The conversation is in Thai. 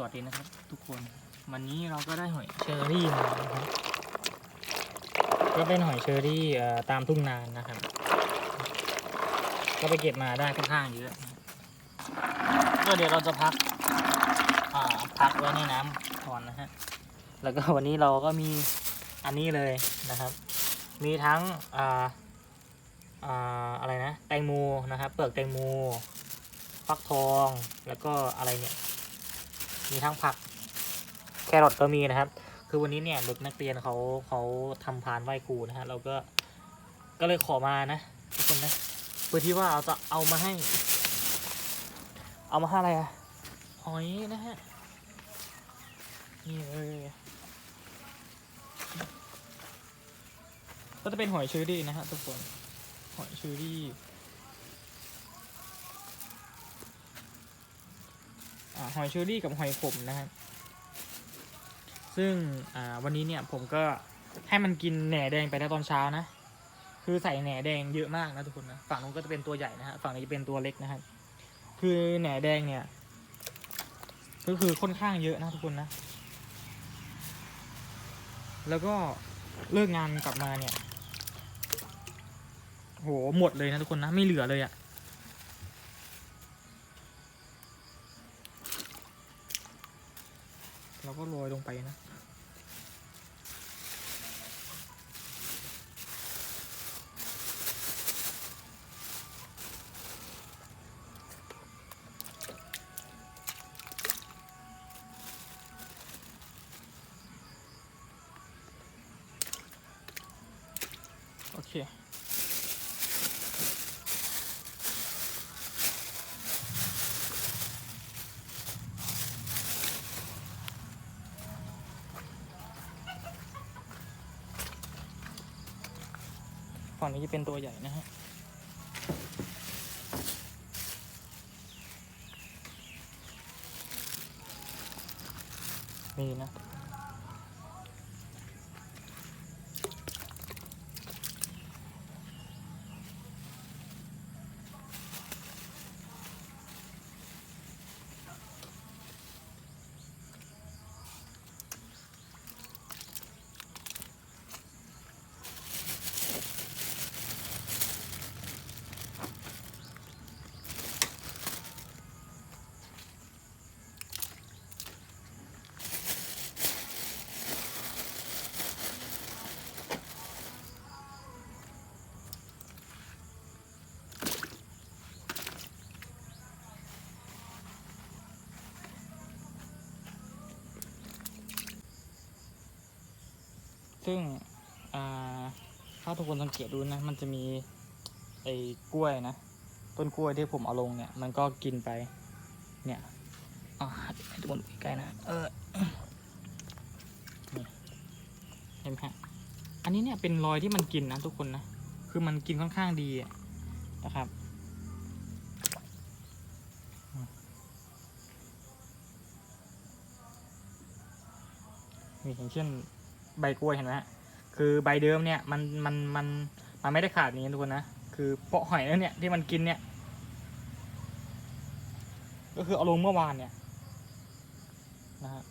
สวัสดีนะครับ ทุกคน วันนี้เราก็ได้หอยเชอรี่มานะครับ ก็เป็นหอยเชอรี่ตามทุ่งนานนะครับ ก็ไปเก็บมาได้ค่อนข้างเยอะก็เดี๋ยวเราจะพักพักไว้ในน้ำก่อนนะฮะ แล้วก็วันนี้เราก็มีอันนี้เลยนะครับ มีทั้งอ่าอ่าอะไรนะ แตงโมนะครับ เปลือกแตงโมฟักทอง แล้วก็อะไรเนี่ย มีทั้งผักแครอทก็มีนะครับ คือวันนี้เนี่ยเด็กนักเรียนเขาเขาทำพานไหว้ครูนะฮะเราก็ก็เลยขอมานะทุกคนนะเพื่อที่ว่าเราจะเอามาให้ เอามาให้อะไรอะหอยนะฮะนี่เลยก็จะเป็นหอยเชอรี่นะฮะทุกคนหอยเชอรี่ อ่า หอยเชอรี่กับหอยขมนะครับซึ่งวันนี้เนี่ยผมก็ให้มันกินแหน่แดงไปในตอนเช้านะ คือใส่แหน่แดงเยอะมากนะทุกคนนะฝั่งนู้นก็จะเป็นตัวใหญ่นะฮะฝั่งนี้จะเป็นตัวเล็กนะครับคือแหน่แดงเนี่ย ก็คือค่อนข้างเยอะนะทุกคนนะ แล้วก็เลิกงานกลับมาเนี่ยโหหมดเลยนะทุกคนนะ ไม่เหลือเลยอะ่ เราก็โรยลงไปนะโอเค ฝั่งนี้จะเป็นตัวใหญ่นะฮะมีนะ ซึ่งถ้าทุกคนสังเกตดูนะ มันจะมีไอ้กล้วยนะ ต้นกล้วยที่ผมเอาลงเนี่ย มันก็กินไป เนี่ยอ่าให้ทุกคนใกล้นะ เออเห็นไหมฮะ อันนี้เนี่ยเป็นรอยที่มันกินนะทุกคนนะ คือมันกินค่อนข้างดีนะครับนี่อย่างเช่น ใบกล้วยเห็นไหมฮะคือใบเดิมเนี่ยมันมันมันมันไม่ได้ขาดอย่างนี้ทุกคนนะคือเปาะหอยแล้วเนี่ยที่มันกินเนี่ยก็คือเอาลงเมื่อวานเนี่ยนะฮะ